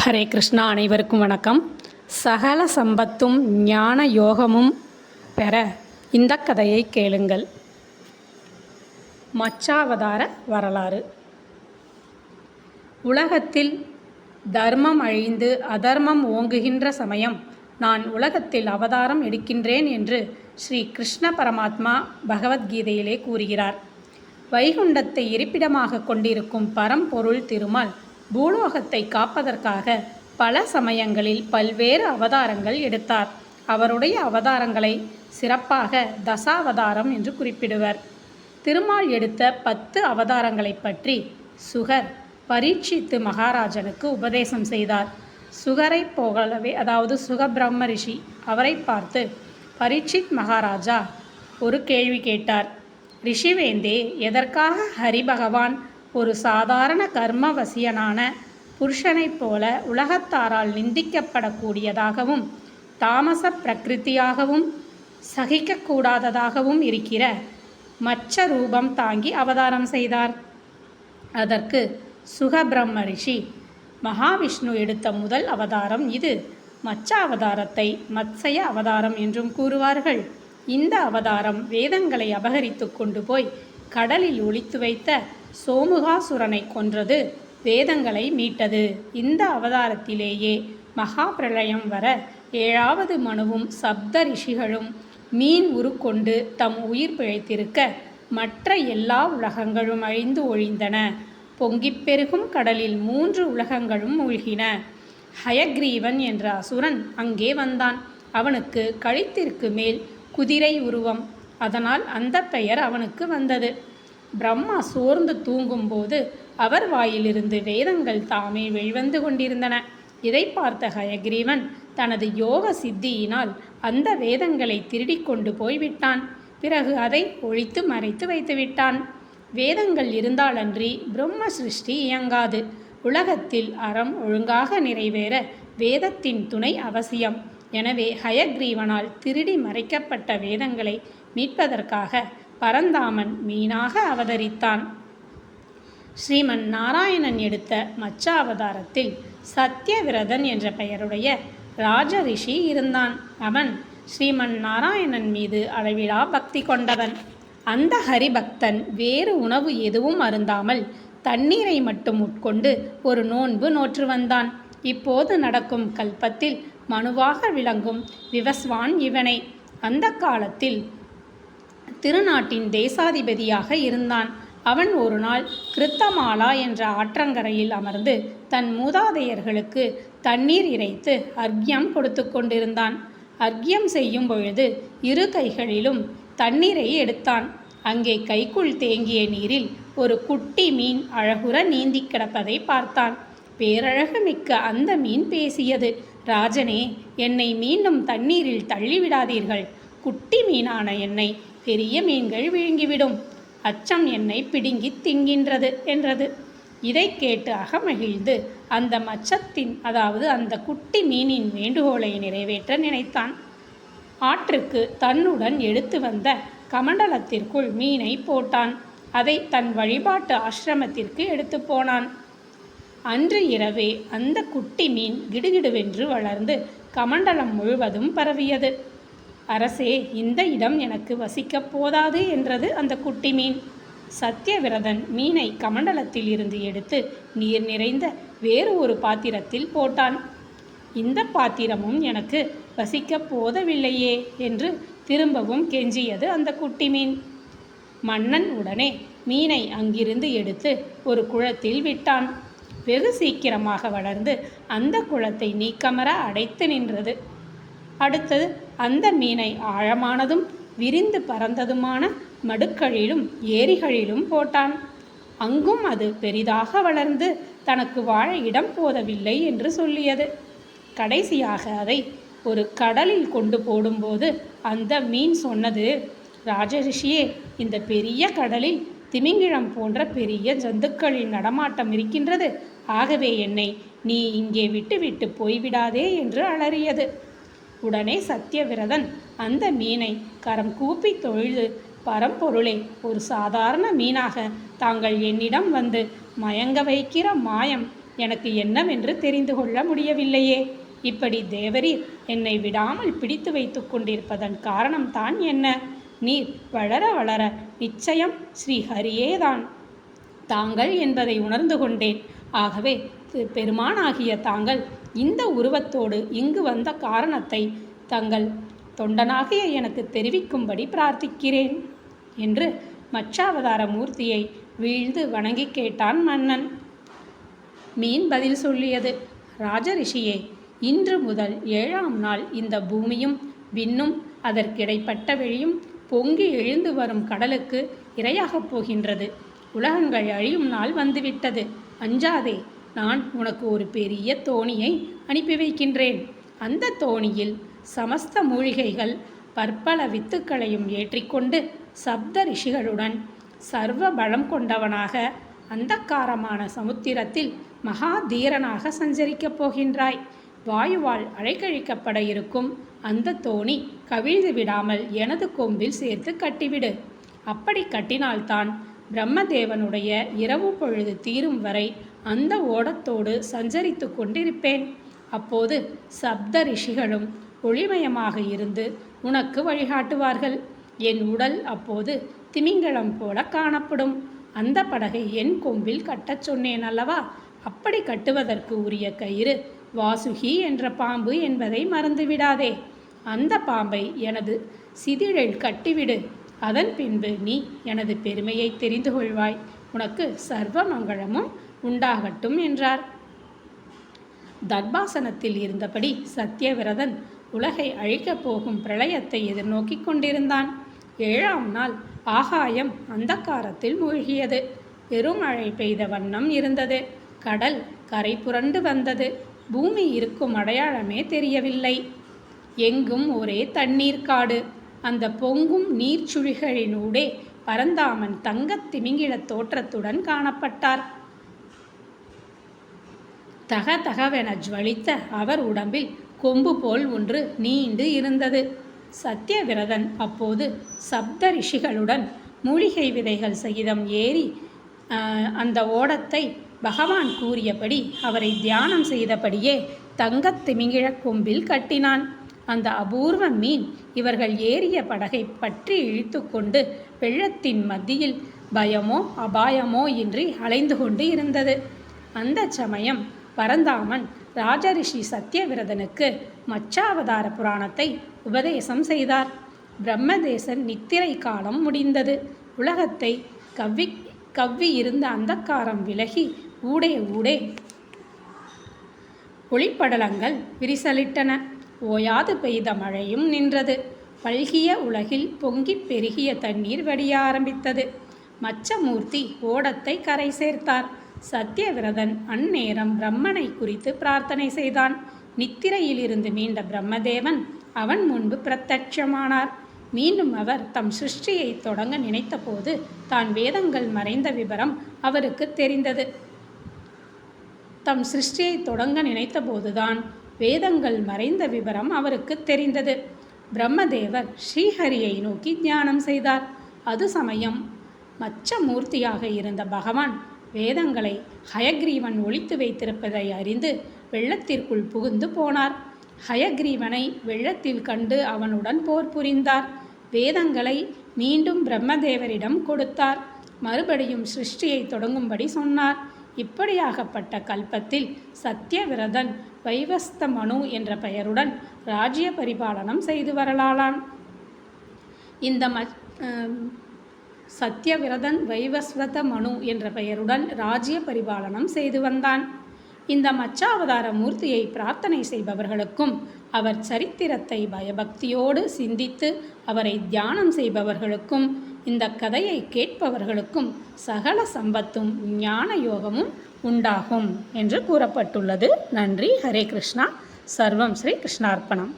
ஹரே கிருஷ்ணா அனைவருக்கும் வணக்கம். சகல சம்பத்தும் ஞான யோகமும் பெற இந்த கதையை கேளுங்கள். மச்சாவதார வரலாறு. உலகத்தில் தர்மம் அழிந்து அதர்மம் ஓங்குகின்ற சமயம் நான் உலகத்தில் அவதாரம் எடுக்கின்றேன் என்று ஸ்ரீ கிருஷ்ண பரமாத்மா பகவத்கீதையிலே கூறுகிறார். வைகுண்டத்தை இருப்பிடமாக கொண்டிருக்கும் பரம்பொருள் திருமால் பூலோகத்தை காப்பதற்காக பல சமயங்களில் பல்வேறு அவதாரங்கள் எடுத்தார். அவருடைய அவதாரங்களை சிறப்பாக தசாவதாரம் என்று குறிப்பிடுவர். திருமால் எடுத்த பத்து அவதாரங்களை பற்றி சுகர் பரீட்சித்து மகாராஜனுக்கு உபதேசம் செய்தார். சுகரை போகலவே அதாவது சுகபிரம்ம ரிஷி அவரை பார்த்து பரீட்சித் மகாராஜா ஒரு கேள்வி கேட்டார். ரிஷிவேந்தே எதற்காக ஹரிபகவான் ஒரு சாதாரண கர்மவசியனான புருஷனைப் போல உலகத்தாரால் நிந்திக்கப்படக்கூடியதாகவும் தாமச பிரகிருத்தியாகவும் சகிக்கக்கூடாததாகவும் இருக்கிற மச்ச ரூபம் தாங்கி அவதாரம் செய்தார். அதற்கு சுகபிரம்ம ரிஷி மகாவிஷ்ணு எடுத்த முதல் அவதாரம் இது. மச்ச அவதாரத்தை மத்சய அவதாரம் என்றும் கூறுவார்கள். இந்த அவதாரம் வேதங்களை அபகரித்து கொண்டு போய் கடலில் ஒளித்து வைத்த சோமுகாசுரனை கொன்றது. வேதங்களை மீட்டது. இந்த அவதாரத்திலேயே மகா பிரளயம் வர ஏழாவது மனுவும் சப்த ரிஷிகளும் மீன் உருக்கொண்டு தம் உயிர் பிழைத்திருக்க மற்ற எல்லா உலகங்களும் அழிந்து ஒழிந்தன. பொங்கிப் பெருகும் கடலில் மூன்று உலகங்களும் மூழ்கின. ஹயக்ரீவன் என்ற அசுரன் அங்கே வந்தான். அவனுக்கு கழுத்திற்கு மேல் குதிரை உருவம். அதனால் அந்த பெயர் அவனுக்கு வந்தது. பிரம்மா சோர்ந்து தூங்கும்போது அவர் வாயிலிருந்து வேதங்கள் தாமே வெளிவந்து கொண்டிருந்தன. இதை பார்த்த ஹயக்ரீவன் தனது யோக சித்தியினால் அந்த வேதங்களை திருடிக் கொண்டு போய்விட்டான். பிறகு அதை ஒழித்து மறைத்து வைத்துவிட்டான் வேதங்கள் இருந்தாலன்றி பிரம்ம சிருஷ்டி இயங்காது. உலகத்தில் அறம் ஒழுங்காக நிறைவேற வேதத்தின் துணை அவசியம். எனவே ஹயக்ரீவனால் திருடி மறைக்கப்பட்ட வேதங்களை மீட்பதற்காக பரந்தாமன் மீனாக அவதரித்தான். ஸ்ரீமன் நாராயணன் எடுத்த மச்ச அவதாரத்தில் சத்யவிரதன் என்ற பெயருடைய ராஜ ரிஷி இருந்தான். அவன் ஸ்ரீமன் நாராயணன் மீது அளவிலா பக்தி கொண்டவன். அந்த ஹரிபக்தன் வேறு உணவு எதுவும் அருந்தாமல் தண்ணீரை மட்டும் உட்கொண்டு ஒரு நோன்பு நோற்று வந்தான். இப்போது நடக்கும் கல்பத்தில் மனுவாக விளங்கும் விவஸ்வான் இவனை. அந்த காலத்தில் திருநாட்டின் தேசாதிபதியாக இருந்தான். அவன் ஒரு நாள் கிருத்தமாலா என்ற ஆற்றங்கரையில் அமர்ந்து தன் மூதாதையர்களுக்கு தண்ணீர் இறைத்து அர்க்யம் கொடுத்து கொண்டிருந்தான். அர்க்யம் செய்யும் பொழுது இரு கைகளிலும் தண்ணீரை எடுத்தான். அங்கே கைக்குள் தேங்கிய நீரில் ஒரு குட்டி மீன் அழகுற நீந்தி கிடப்பதை பார்த்தான். பேரழகு மிக்க அந்த மீன் பேசியது ராஜனே என்னை மீண்டும் தண்ணீரில் தள்ளிவிடாதீர்கள். குட்டி மீனான என்னை பெரிய மீன்கள் விழுங்கிவிடும். அச்சம் என்னை பிடுங்கி திங்கின்றது என்றது. இதை கேட்டு அகமகிழ்ந்து அந்த மச்சத்தின் அதாவது அந்த குட்டி மீனின் வேண்டுகோளை நிறைவேற்ற நினைத்தான். ஆற்றுக்கு தன்னுடன் எடுத்து வந்த கமண்டலத்திற்குள் மீனை போட்டான். அதை தன் வழிபாட்டு ஆசிரமத்திற்கு எடுத்து போனான். அன்று இரவே அந்த குட்டி மீன் கிடுகிடுவென்று வளர்ந்து கமண்டலம் முழுவதும் பரவியது. அரசே இந்த இடம் எனக்கு வசிக்கப் போதாது என்றது அந்த குட்டி மீன். சத்தியவிரதன் மீனை கமண்டலத்தில் இருந்து எடுத்து நீர் நிறைந்த வேறு ஒரு பாத்திரத்தில் போட்டான். இந்த பாத்திரமும் எனக்கு வசிக்கப் போதவில்லையே என்று திரும்பவும் கெஞ்சியது அந்த குட்டி மீன். மன்னன் உடனே மீனை அங்கிருந்து எடுத்து ஒரு குளத்தில் விட்டான். வெகு சீக்கிரமாக வளர்ந்து அந்த குளத்தை நீக்கமர அடைத்து நின்றது. அடுத்தது அந்த மீனை ஆழமானதும் விரிந்து பறந்ததுமான மடுக்களிலும் ஏரிகளிலும் போட்டான். அங்கும் அது பெரிதாக வளர்ந்து தனக்கு வாழ இடம் போதவில்லை என்று சொல்லியது. கடைசியாக அதை ஒரு கடலில் கொண்டு போடும்போது அந்த மீன் சொன்னது ராஜரிஷியே இந்த பெரிய கடலில் திமிங்கிழம் போன்ற பெரிய ஜந்துக்களின் நடமாட்டம் இருக்கின்றது. ஆகவே என்னை நீ இங்கே விட்டு போய்விடாதே என்று அலறியது. உடனே சத்தியவிரதன் அந்த மீனை கரம் கூப்பி தொழுது பரம்பொருளே ஒரு சாதாரண மீனாக தாங்கள் என்னிடம் வந்து மயங்க வைக்கிற மாயம் எனக்கு என்னவென்று தெரிந்து கொள்ள முடியவில்லையே. இப்படி தேவரீர் என்னை விடாமல் பிடித்து வைத்து கொண்டிருப்பதன் காரணம்தான் என்ன? நீர் வளர வளர நிச்சயம் ஸ்ரீஹரியேதான் தாங்கள் என்பதை உணர்ந்து கொண்டேன். ஆகவே பெருமானாகிய தாங்கள் இந்த உருவத்தோடு இங்கு வந்த காரணத்தை தங்கள் தொண்டனாகிய எனக்கு தெரிவிக்கும்படி பிரார்த்திக்கிறேன் என்று மச்சாவதார மூர்த்தியை வீழ்ந்து வணங்கி கேட்டான் மன்னன். மீன் பதில் சொல்லியது ராஜரிஷியே இன்று முதல் ஏழாம் நாள் இந்த பூமியும் விண்ணும் அதற்கிடைப்பட்ட வெளியும் பொங்கி எழுந்து வரும் கடலுக்கு இரையாகப் போகின்றது. உலகங்கள் அழியும் நாள் வந்துவிட்டது. அஞ்சாதே நான் உனக்கு ஒரு பெரிய தோணியை அனுப்பி வைக்கின்றேன். அந்த தோணியில் சமஸ்த மூலிகைகள் பற்பல வித்துக்களையும் ஏற்றிக்கொண்டு சப்த ரிஷிகளுடன் சர்வ பலம் கொண்டவனாக அந்தக்காரமான சமுத்திரத்தில் மகா தீரனாக சஞ்சரிக்கப் போகின்றாய். வாயுவால் அழைக்கழிக்கப்பட இருக்கும் அந்த தோணி கவிழ்ந்து விடாமல் எனது கொம்பில் சேர்த்து கட்டிவிடு. அப்படி கட்டினால்தான் பிரம்மதேவனுடைய இரவு பொழுது தீரும் வரை அந்த ஓடத்தோடு சஞ்சரித்து கொண்டிருப்பேன். அப்போது சப்த ரிஷிகளும் ஒளிமயமாக இருந்து உனக்கு வழிகாட்டுவார்கள். என் உடல் அப்போது திமிங்கலம் போல காணப்படும். அந்த படகை என் கொம்பில் கட்டச் சொன்னேன் அல்லவா? அப்படி கட்டுவதற்கு உரிய கயிறு வாசுகி என்ற பாம்பு என்பதை மறந்துவிடாதே. அந்த பாம்பை எனது சிதிழில் கட்டிவிடு. அதன் பின்பு நீ எனது பெருமையை தெரிந்து கொள்வாய். உனக்கு சர்வ மங்களமும் உண்டாகட்டும் என்றார். தர்பாசனத்தில் இருந்தபடி சத்தியவிரதன் உலகை அழிக்கப் போகும் பிரளயத்தை எதிர்நோக்கிக் கொண்டிருந்தான். ஏழாம் நாள் ஆகாயம் அந்தக்காரத்தில் மூழ்கியது. பெருமழை பெய்த வண்ணம் இருந்தது. கடல் கரை புரண்டு வந்தது. பூமி இருக்கும் அடையாளமே தெரியவில்லை. எங்கும் ஒரே தண்ணீர் காடு. அந்த பொங்கும் நீர்ச்சுழிகளினூடே பரந்தாமன் தங்கத் திமிங்கிலத் தோற்றத்துடன் காணப்பட்டார். தக தகவென ஜுவலித்த அவர் உடம்பில் கொம்பு போல் ஒன்று நீண்டு இருந்தது. சத்தியவிரதன் அப்போது சப்த ரிஷிகளுடன் மூலிகை விதைகள் சகிதம் ஏறி ஆஹ், அந்த ஓடத்தை பகவான் கூறியபடி அவரை தியானம் செய்தபடியே தங்கத் திமிங்கிழக் கொம்பில் கட்டினான். அந்த அபூர்வ மீன் இவர்கள் ஏறிய படகை பற்றி இழுத்துக்கொண்டு வெள்ளத்தின் மத்தியில் பயமோ அபாயமோ இன்றி அலைந்து கொண்டு இருந்தது. அந்த சமயம் பரந்தாமன் ராஜரிஷி சத்தியவிரதனுக்கு மச்சாவதார புராணத்தை உபதேசம் செய்தார். பிரம்மதேசன் நித்திரை காலம் முடிந்தது. உலகத்தை கவ்வி கவ்வி இருந்த அந்தக்காரம் விலகி ஊடே ஊடே. ஒளிப்படலங்கள் விரிசலிட்டன. ஓயாது பெய்த மழையும் நின்றது. பல்கிய உலகில் பொங்கிப் பெருகிய தண்ணீர் வடிய ஆரம்பித்தது மச்சமூர்த்தி ஓடத்தை கரை சேர்த்தார். சத்தியவிரதன் அந்நேரம் பிரம்மனை குறித்து பிரார்த்தனை செய்தான். நித்திரையிலிருந்து மீண்ட பிரம்மதேவன் அவன் முன்பு பிரத்யட்சமானார் மீண்டும் அவர் தம் சிருஷ்டியை தொடங்க நினைத்தபோது தான் வேதங்கள் மறைந்த விவரம் அவருக்கு தெரிந்தது. தம் சிருஷ்டியை தொடங்க நினைத்தபோதுதான் வேதங்கள் மறைந்த விவரம் அவருக்கு தெரிந்தது. பிரம்மதேவர் ஸ்ரீஹரியை நோக்கி தியானம் செய்தார். அது சமயம் மச்ச மூர்த்தியாக இருந்த பகவான் வேதங்களை ஹயக்ரீவன் ஒழித்து வைத்திருப்பதை அறிந்து வெள்ளத்திற்குள் புகுந்து போனார். ஹயக்ரீவனை வெள்ளத்தில் கண்டு அவனுடன் போர் புரிந்தார். வேதங்களை மீண்டும் பிரம்மதேவரிடம் கொடுத்தார். மறுபடியும் சிருஷ்டியை தொடங்கும்படி சொன்னார். இப்படியாகப்பட்ட கல்பத்தில் சத்யவிரதன் வைவஸ்த மனு என்ற பெயருடன் ராஜ்ய பரிபாலனம் செய்து வரலானான் இந்த ம சத்யவிரதன் வைவஸ்வத மனு என்ற பெயருடன் ராஜ்ய பரிபாலனம் செய்து வந்தான். இந்த மச்சாவதார மூர்த்தியை பிரார்த்தனை செய்பவர்களுக்கும் அவர் சரித்திரத்தை பயபக்தியோடு சிந்தித்து அவரை தியானம் செய்பவர்களுக்கும் இந்த கதையை கேட்பவர்களுக்கும் சகல சம்பத்தும் ஞான யோகமும் உண்டாகும் என்று கூறப்பட்டுள்ளது. நன்றி. ஹரே கிருஷ்ணா. சர்வம் ஸ்ரீ கிருஷ்ணார்ப்பணம்.